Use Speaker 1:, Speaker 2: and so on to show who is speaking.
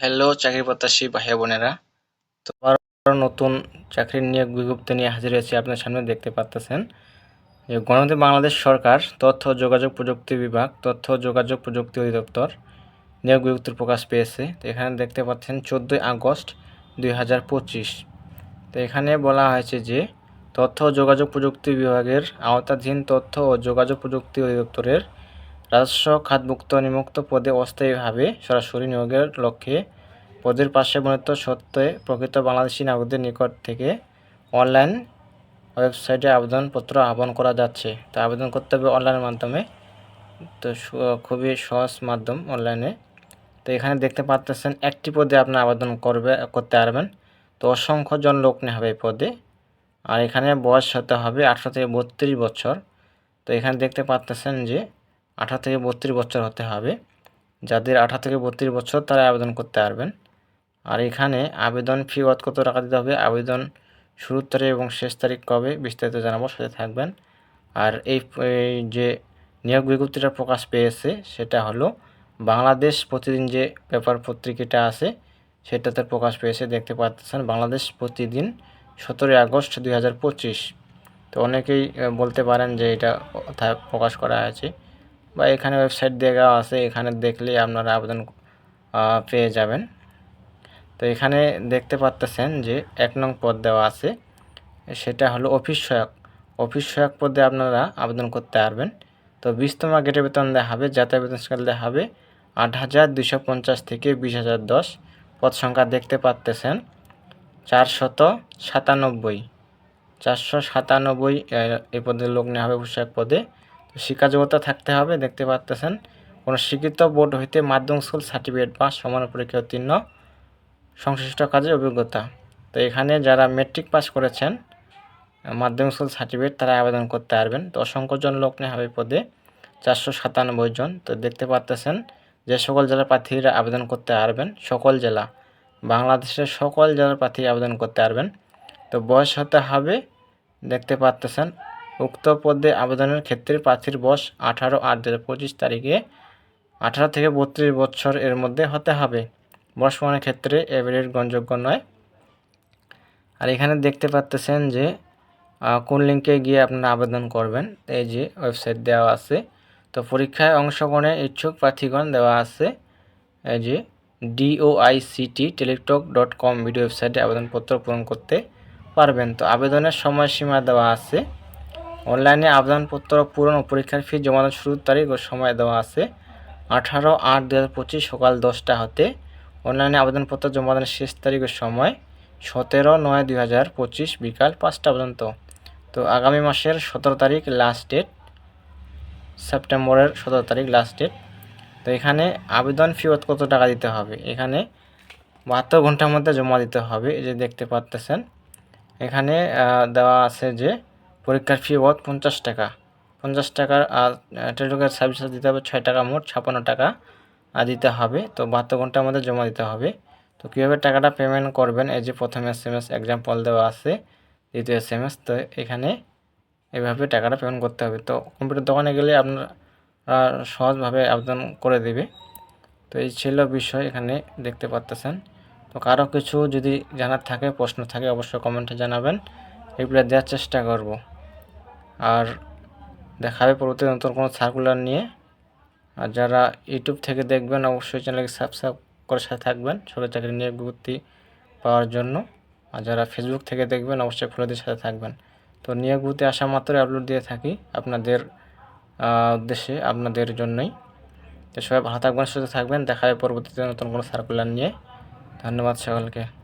Speaker 1: Hello চাকরি প্রত্যাশী ভাই বোনেরা। তো আবারও নতুন চাকরির নিয়োগ বিজ্ঞপ্তি নিয়ে হাজির হয়েছি, আপনার সামনে দেখতে পাচ্তেছেন যে গণতন্ত্র বাংলাদেশ সরকার, তথ্য যোগাযোগ প্রযুক্তি বিভাগ, তথ্য যোগাযোগ প্রযুক্তি অধিদপ্তর নিয়োগ বিজ্ঞপ্তির প্রকাশ পেয়েছে। তো এখানে দেখতে পাচ্ছেন, চোদ্দোই আগস্ট দুই হাজার পঁচিশ। তো এখানে বলা হয়েছে যে, তথ্য যোগাযোগ প্রযুক্তি বিভাগের আওতাধীন তথ্য ও যোগাযোগ প্রযুক্তি অধিদপ্তরের রাজস্ব খাতভুক্ত নিমুক্ত পদে অস্থায়ীভাবে সরাসরি নিয়োগের লক্ষ্যে পদের পাশে বর্ণিত সত্ত্বে প্রকৃত বাংলাদেশি নাগরিকদের নিকট থেকে অনলাইন ওয়েবসাইটে আবেদনপত্র আহ্বান করা যাচ্ছে। তা আবেদন করতে হবে অনলাইনের মাধ্যমে। তো খুবই সহজ মাধ্যম অনলাইনে। তো এখানে দেখতে পাচ্তেছেন একটি পদে আপনি আবেদন করবে, করতে পারবেন। তো অসংখ্য জন লোক নেওয়া হবে এই পদে। আর এখানে বয়স হতে হবে আঠারো থেকে বত্রিশ বছর। তো এখানে দেখতে পাচ্তেছেন যে আঠারো থেকে বত্রিশ বছর হতে হবে। যাদের আঠারো থেকে বত্রিশ বছর তারা আবেদন করতে পারবেন। আর এখানে আবেদন ফি কত কত টাকা দিতে হবে, আবেদন শুরুর তারিখ এবং শেষ তারিখ কবে বিস্তারিত জানাব, সাথে থাকবেন। আর এই যে নিয়োগ বিজ্ঞপ্তিটা প্রকাশ পেয়েছে, সেটা হলো বাংলাদেশ প্রতিদিন যে পেপার পত্রিকাটা আছে, সেটাতে প্রকাশ পেয়েছে, দেখতে পাচ্ছেন বাংলাদেশ প্রতিদিন সতেরোই আগস্ট দুই হাজার পঁচিশ। তো অনেকেই বলতে পারেন যে এটা প্রকাশ করা আছে বা এখানে ওয়েবসাইট দেওয়া আছে, এখানে দেখলেই আপনারা আবেদন পেয়ে যাবেন। তো এখানে দেখতে পাচ্তেছেন যে এক নং পদ দেওয়া আছে, সেটা হলো অফিস সহায়ক। অফিস সহায়ক পদে আপনারা আবেদন করতে পারবেন। তো বিশতম গেটে বেতন দেওয়া হবে যাতায়াত বেতন স্কেল দেওয়া হবে আট হাজার দুশো পঞ্চাশ থেকে বিশ হাজার দশ। পদ সংখ্যা দেখতে পাচ্তেছেন চারশত সাতানব্বই। চারশো সাতানব্বই এই পদে লোক নেওয়া হবে সহায়ক পদে। তো শিক্ষা যোগ্যতা থাকতে হবে, দেখতে পাচ্তেছেন কোনো স্বীকৃত বোর্ড হইতে মাধ্যমিক স্কুল সার্টিফিকেট বা সমান পরীক্ষা উত্তীর্ণ সংশ্লিষ্ট কাজের অভিজ্ঞতা। তো এখানে যারা মেট্রিক পাস করেছেন, মাধ্যমিক স্কুল সার্টিফিকেট তারা আবেদন করতে পারবেন। তো অসংখ্য জন লোক নেওয়া হবে পদে, চারশো সাতানব্বই জন। তো দেখতে পাচ্তেছেন যে সকল জেলার প্রার্থীরা আবেদন করতে পারবেন, সকল জেলা। বাংলাদেশের সকল জেলার প্রার্থী আবেদন করতে পারবেন। তো বয়স হতে হবে, দেখতে পাচ্তেছেন উক্ত পদে আবেদনের ক্ষেত্রে প্রার্থীর বয়স আঠারো আট দু পঁচিশ তারিখে আঠারো থেকে বত্রিশ বছর এর মধ্যে হতে হবে। বর্ষমানের ক্ষেত্রে এভারেজ গ্রহণযোগ্য নয়। আর এখানে দেখতে পাচ্তেছেন যে কোন লিঙ্কে গিয়ে আপনারা আবেদন করবেন, এই যে ওয়েবসাইট দেওয়া আছে। তো পরীক্ষায় অংশগ্রহণের ইচ্ছুক প্রার্থীগণ দেওয়া আছে, এই যে DOICT Teletalk dot com video ওয়েবসাইটে আবেদনপত্র পূরণ করতে পারবেন। তো আবেদনের সময়সীমা দেওয়া আছে। অনলাইনে আবেদনপত্র পূরণ ও পরীক্ষার ফি জমা দেওয়ার শুরুর তারিখ ও সময় দেওয়া আছে আঠারো আট দু হাজার পঁচিশ সকাল দশটা হতে। অনলাইনে আবেদনপত্র জমা দেওয়ার শেষ তারিখের সময় সতেরো নয় দুই হাজার পঁচিশ বিকাল পাঁচটা পর্যন্ত। তো আগামী মাসের সতেরো তারিখ লাস্ট ডেট সেপ্টেম্বরের সতেরো তারিখ লাস্ট ডেট তো এখানে আবেদন ফি কত টাকা দিতে হবে? এখানে বাহাত্তর ঘণ্টার মধ্যে জমা দিতে হবে যে দেখতে পাচ্তেছেন এখানে দেওয়া আছে যে পরীক্ষার ফি বাবদ পঞ্চাশ টাকা। পঞ্চাশ টাকার আর টেলিটকের সার্ভিস দিতে হবে ছয় টাকা মোট ছাপ্পান্ন টাকা আহ, দিতে হবে। তো বাহাত্তর ঘণ্টার মধ্যে জমা দিতে হবে। তো কীভাবে টাকাটা পেমেন্ট করবেন? এই যে প্রথম এস এম এস এক্সাম্পল দেওয়া আছে দ্বিতীয় এস এম এস তো এখানে এভাবে টাকাটা পেমেন্ট করতে হবে। তো কম্পিউটার দোকানে গেলে আপনার সহজভাবে আবেদন করে দেবে। তো এই ছিল বিষয় এখানে দেখতে পাচ্তেছেন তো কারও কিছু যদি জানার থাকে প্রশ্ন থাকে অবশ্যই কমেন্টে জানাবেন। রিপ্লাই দেওয়ার চেষ্টা করব। আর দেখাবে পরবর্তী নতুন কোনো সার্কুলার নিয়ে। আর যারা ইউটিউব থেকে দেখবেন, অবশ্যই চ্যানেলকে সাবস্ক্রাইব করে সাথে থাকবেন। সরকারি চাকরি নিয়ে বিজ্ঞপ্তি পাওয়ার জন্য। আর যারা ফেসবুক থেকে দেখবেন, অবশ্যই ফলোদের সাথে থাকবেন। তো নিয়োগ বিজ্ঞপ্তি আসা মাত্রই আপলোড দিয়ে থাকি আপনাদের উদ্দেশ্যে, আপনাদের জন্যই। তো সবাই ভালো থাকবেন, সুস্থ থাকবেন। দেখা হবে পরবর্তীতে নতুন কোনো সার্কুলার নিয়ে। ধন্যবাদ সকলকে।